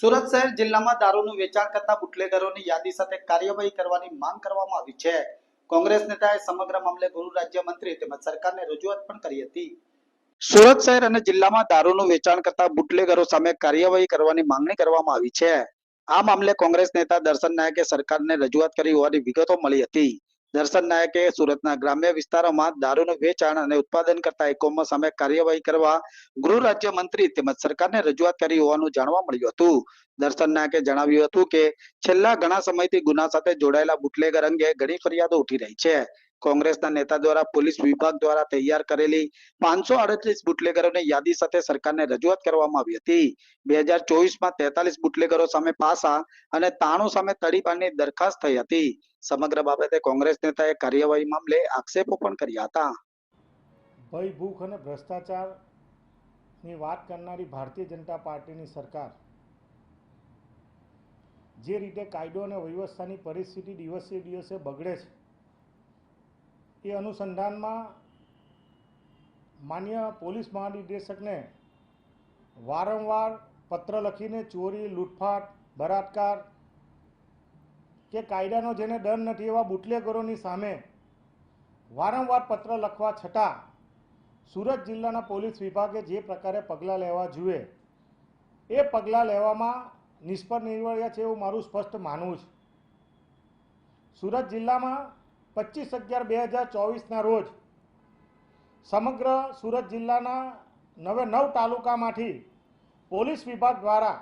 સુરત શહેર જિલ્લામાં દારૂનું વેચાણ કરતા બુટલેગરોની યાદી સાથે કાર્યવાહી કરવાની માંગ કરવામાં આવી છે. કોંગ્રેસ નેતાએ સમગ્ર મામલે ગૃહ રાજ્યમંત્રી તેમજ સરકારને રજૂઆત પણ કરી હતી. સુરત શહેર અને જિલ્લામાં દારૂનું વેચાણ કરતા બુટલેગરો સામે કાર્યવાહી કરવાની માંગણી કરવામાં આવી છે. આ મામલે કોંગ્રેસ નેતા દર્શન નાયકે સરકારને રજૂઆત કરી હોવાની વિગતો મળી હતી. દર્શન નાયકે સુરતના ગ્રામ્ય વિસ્તારોમાં દારૂનું વેચાણ અને ઉત્પાદન કરતા એકમો સામે કાર્યવાહી કરવા ગૃહ રાજ્ય મંત્રી તેમજ સરકારને રજૂઆત કરી હોવાનું જાણવા મળ્યું હતું. દર્શન નાયકે જણાવ્યું હતું કે છેલ્લા ઘણા સમયથી ગુના સાથે જોડાયેલા બુટલેગર અંગે ઘણી ફરિયાદો ઉઠી રહી છે. કોંગ્રેસના નેતા દ્વારા પોલીસ વિભાગ દ્વારા તૈયાર કરેલી પાંચસો અડત્રીસ બુટલેગરોની યાદી સાથે સરકારને રજૂઆત કરવામાં આવી હતી. બે હજાર ચોવીસમાં તેતાલીસ બુટલેગરો સામે પાસા અને તાણું સામે તડીપાની દરખાસ્ત થઈ હતી. સમગ્ર બાબતે કોંગ્રેસ નેતાએ કાર્યવાહી મામલે આક્ષેપો પણ કર્યા હતા. ભય, ભૂખ અને ભ્રષ્ટાચારની વાત કરનારી ભારતીય જનતા પાર્ટીની સરકાર, જે રીતે કાયદો અને વ્યવસ્થાની પરિસ્થિતિ દિવસે દિવસે બગડે છે એ અનુસંધાનમાં માન્ય પોલીસ મહાનિર્દેશકને વારંવાર પત્ર લખીને ચોરી, લૂંટફાટ, બળાત્કાર કે કાયદાનો જેને ડર નથી એવા બુટલેગરોની સામે વારંવાર પત્ર લખવા છતાં સુરત જિલ્લાના પોલીસ વિભાગે જે પ્રકારે પગલાં લેવા જોઈએ એ પગલાં લેવામાં નિષ્ફળ નિવડ્યા છે એવું મારું સ્પષ્ટ માનવું છે. સુરત જિલ્લામાં પચીસ અગિયાર બે હજાર ચોવીસના રોજ સમગ્ર સુરત જિલ્લાના નવે નવ તાલુકામાંથી પોલીસ વિભાગ દ્વારા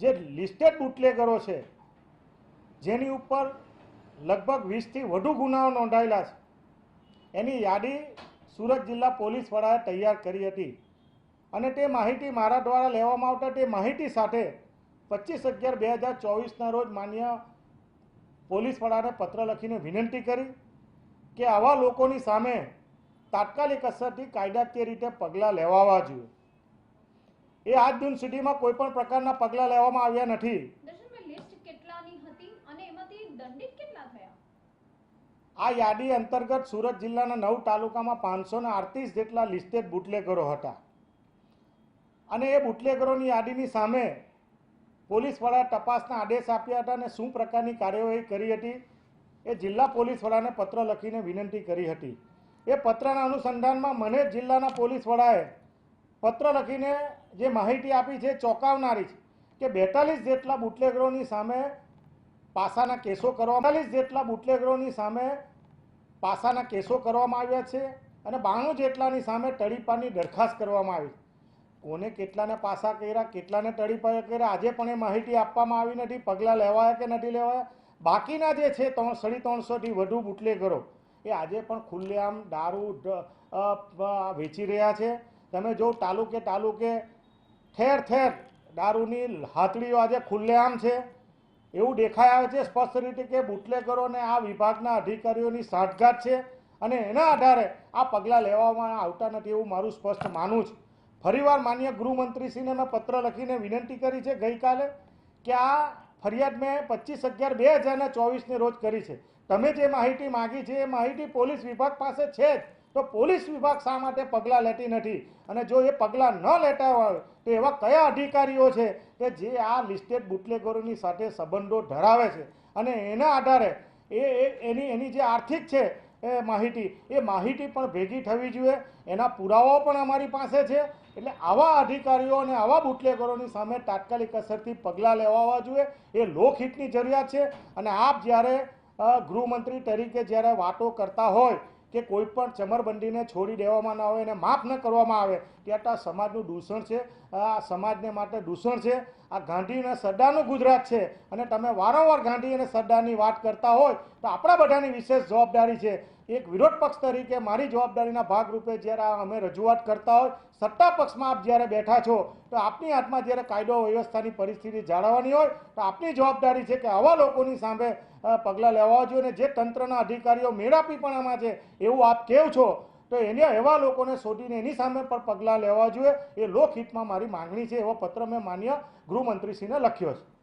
જે લિસ્ટેડ બુટલેગરો છે, જેની ઉપર લગભગ વીસથી વધુ ગુનાઓ નોંધાયેલા છે, એની યાદી સુરત જિલ્લા પોલીસ વડાએ તૈયાર કરી હતી. અને તે માહિતી મારા દ્વારા લેવામાં આવતા તે માહિતી સાથે પચીસ અગિયાર બે હજાર ચોવીસના રોજ માન્ય પોલીસ વડાને પત્ર લખીને વિનંતી કરી કે આવા લોકોની સામે તાત્કાલિક અસરથી કાયદાકીય રીતે પગલાં લેવાવા જોઈએ. એ આજ દિન સુધીમાં કોઈ પણ પ્રકારના પગલાં લેવામાં આવ્યા નથી. આ યાદી અંતર્ગત સુરત જિલ્લાના નવ તાલુકામાં પાંચસો ને આડત્રીસ જેટલા લિસ્ટેડ બુટલેગરો હતા. અને એ બુટલેગરોની યાદીની સામે પોલીસ વડા તપાસના આદેશ આપ્યા હતા અને શું પ્રકારની કાર્યવાહી કરી હતી એ જિલ્લા પોલીસ વડાને પત્ર લખીને વિનંતી કરી હતી. એ પત્રના અનુસંધાનમાં મને જિલ્લાના પોલીસ વડાએ પત્ર લખીને જે માહિતી આપી છે ચોંકાવનારી છે કે બેતાલીસ જેટલા બુટલેગરોની સામે પાસાના કેસો કરવા બેતાલીસ જેટલા બુટલેગરોની સામે પાસાના કેસો કરવામાં આવ્યા છે અને બાણું જેટલાની સામે તડીપાની દરખાસ્ત કરવામાં આવી કોને કેટલાને પાસા કર્યા, કેટલાને તડીપા કર્યા, આજે પણ એ માહિતી આપવામાં આવી નથી, પગલાં લેવાયા કે નથી લેવાયા? બાકીના જે છે, ત્રણ સાડી ત્રણસોથી વધુ બુટલેગરો, એ આજે પણ ખુલ્લેઆમ દારૂ વેચી રહ્યા છે. તમે જો તાલુકે તાલુકે ઠેર ઠેર દારૂની હાથડીઓ આજે ખુલ્લેઆમ છે. એવું દેખાય આવે છે, સ્પષ્ટ રીતે કે બુટલેગરોને આ વિભાગના અધિકારીઓની સાંઠગાંઠ છે અને એના આધારે આ પગલાં લેવામાં આવતા નથી એવું મારું સ્પષ્ટ માનવું છે. ફરીવાર માન્ય ગૃહમંત્રીશ્રીને મેં પત્ર લખીને વિનંતી કરી છે ગઈકાલે કે આ ફરિયાદ મેં પચીસ અગિયાર બે હજારના ચોવીસને રોજ કરી છે. તમે જે માહિતી માગી છે એ માહિતી પોલીસ વિભાગ પાસે છે જ. તો પોલીસ વિભાગ શા માટે પગલાં લેતી નથી? અને જો એ પગલાં ન લેતા હોય, તો એવા કયા અધિકારીઓ છે કે જે આ લિસ્ટેડ બુટલેગરોની સાથે સંબંધો ધરાવે છે? અને એના આધારે એ એની એની જે આર્થિક છે એ માહિતી. એ માહિતી પણ ભેગી થવી જોઈએ. એના પુરાવાઓ પણ અમારી પાસે છે. એટલે આવા અધિકારીઓ અને આવા બુટલેગરોની સામે તાત્કાલિક અસરથી પગલાં લેવાવા જોઈએ. એ લોકહિતની જરૂરિયાત છે. અને આપ જ્યારે ગૃહમંત્રી તરીકે જ્યારે વાતો કરતા હોય કે કોઈ પણ ચમરબંધીને છોડી દેવામાં ના આવે, એને માફ ન કરવામાં આવે, ત્યાં તો સમાજનું દૂષણ છે. આ સમાજને માટે દૂષણ છે. આ ગાંધી અને સરદારનું ગુજરાત છે. અને તમે વારંવાર ગાંધી અને સરદારની વાત કરતા હોય, તો આપણા બધાની વિશેષ જવાબદારી છે. એક વિરોધ પક્ષ તરીકે મારી જવાબદારીના ભાગરૂપે જ્યારે આ અમે રજૂઆત કરતા હોય, સત્તા પક્ષમાં આપ જ્યારે બેઠા છો, તો આપની હાથમાં જ્યારે કાયદો વ્યવસ્થાની પરિસ્થિતિ જાળવવાની હોય, તો આપની જવાબદારી છે કે આવા લોકોની સામે પગલાં લેવા જોઈએ. અને જે તંત્રના અધિકારીઓ મેળાપીપણામાં છે, એવું આપ કેવ છો. તો એને એવા લોકોને શોધીને એની સામે પણ પગલાં લેવા જોઈએ. એ લોકહિતમાં મારી માંગણી છે, એવો પત્ર મેં માન્ય ગૃહમંત્રીશ્રીને લખ્યો છે.